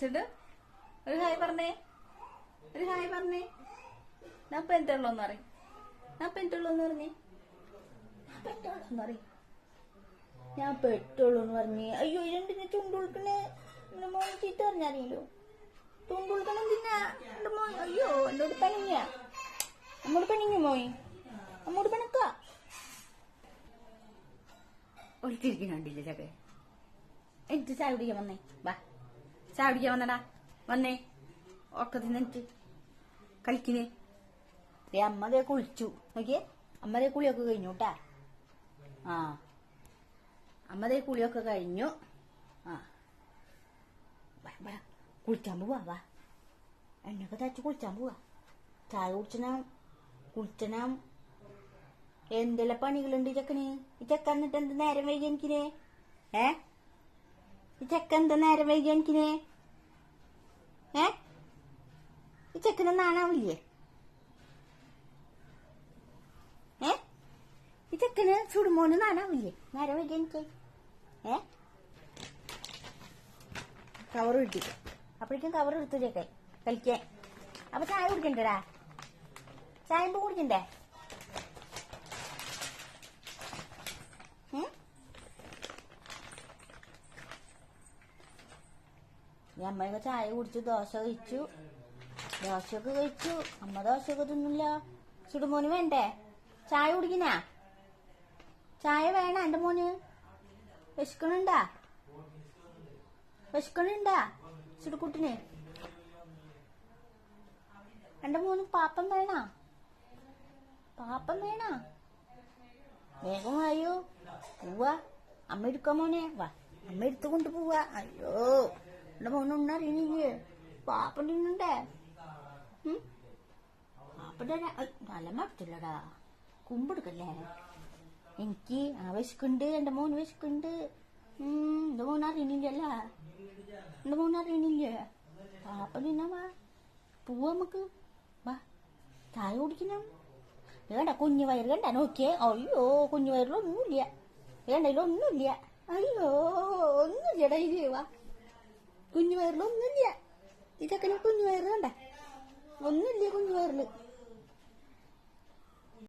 ചെട് ഒരു ഹായ് പറഞ്ഞേ. ഒരു ഹായ് പറഞ്ഞേ. ഞാൻ ഇപ്പൊ എന്തുള്ളൂന്ന് പറയും. ഞാൻ ഇപ്പൊ എന്തുള്ളൂന്ന് പറഞ്ഞേ. ഞാൻ പെട്ടുള്ളൂന്ന് പറയും. ഞാൻ പെട്ടുള്ളൂന്ന് പറഞ്ഞേ. അയ്യോ ഇതെന്തിനാ ചുണ്ടുൾക്കണേ എന്റെ മോൻ ചീത്ത പറഞ്ഞറിയല്ലോ ചുണ്ടുൾക്കണം എന്തിനാ എന്റെ മോൻ. അയ്യോ എന്നോട് പണിഞ്ഞ നമ്മോട് പണിഞ്ഞു മോയി നമ്മോട് പണക്ക ഒളിച്ചിരിക്കുന്നുണ്ടില്ലേ ചക്കെ എനിക്ക് ചായ കുടിക്കാൻ വന്നേ. വാ. ചായ കുടിക്കാൻ വന്നടാ. വന്നേ. ഒക്കത്തിൽ നിന്നിട്ട് കളിക്കിന്. അമ്മതെ കുളിച്ചു. നോക്കിയേ. അമ്മതേ കുളിയൊക്കെ കഴിഞ്ഞു കേട്ടാ ആ. അമ്മതേ കുളിയൊക്കെ കഴിഞ്ഞു. ആ. കുളിക്കാൻ പോവാ വാ. എണ്ണയൊക്കെ തച്ച് കുളിച്ചാൻ പോവാ. ചായ കുടിച്ചണം. കുളിച്ചണം. എന്തെല്ലാം പണികളുണ്ട് ചെക്കന്? ഈ ചെക്കൻ എന്നിട്ട് എന്ത് നേരം വൈകി എനിക്കിനെ? ഏ? ഈ ചെക്കൻ എന്താ നേരം വൈകി എനിക്കിനെ ഏ ഈ ചെക്കനെ നാണാവില്ലേ ഏ? ഈ ചെക്കന് ചുടുമോന് നാണാവില്ലേ നേരം വൈകി എനിക്ക്. ഏ? കവർ കിട്ടി. അപ്പോഴേക്കും കവർ എടുത്തു ചേക്കെ കളിക്കാൻ. അപ്പൊ ചായ കുടിക്കണ്ടടാ? ചായ കുടിക്കണ്ടേ? ഞമ്മ ചായ കുടിച്ചു ദോശ കഴിച്ചു. ദോശയൊക്കെ കഴിച്ചു. അമ്മ ദോശയൊക്കെ തിന്നില്ല. ചുടുമോന് വേണ്ടേ? ചായ കുടിക്കണ ചായ വേണ എന്റെ മോന്? വിശക്കണുണ്ടാ വിശക്കണുണ്ടാ ചുടുക്കുട്ടിന് എന്റെ മോന് പാപ്പം വേണ? പാപ്പം വേണ? വേഗം വായോ. പോവാ. അമ്മ എടുക്ക മോനെ? വാ. അമ്മ എടുത്തു കൊണ്ട് പോവാ അയ്യോ. എന്റെ മോനൊന്നും അറിയണില്ലേ? പാപ്പം തിന്നണ്ടേ? നല്ല മറച്ചില്ലടാ കുമ്പെടുക്കല്ലേ? എനിക്ക് ആ വിശക്കുണ്ട് എന്റെ മോൻ വിശക്കുണ്ട് ഉം, എന്റെ മോൻ എന്റെ മോൻ അറിയണില്ലേ? പാപ്പം തിന്നാ വാ പോവാ നമുക്ക്. വാ ചായ കുടിക്കണം. വേണ്ട കുഞ്ഞു വയറ് കണ്ട നോക്കിയേ. അയ്യോ കുഞ്ഞു വയറിലൊന്നുമില്ല. വേണ്ടതിലൊന്നുമില്ല. അയ്യോ ഒന്നുമില്ലടാ ഇത് വാ. കുഞ്ഞു വയറിലൊന്നുമില്ല. ഇതൊക്കെ കുഞ്ഞു വയറ് കണ്ട ഒന്നുമില്ല വയറിൽ?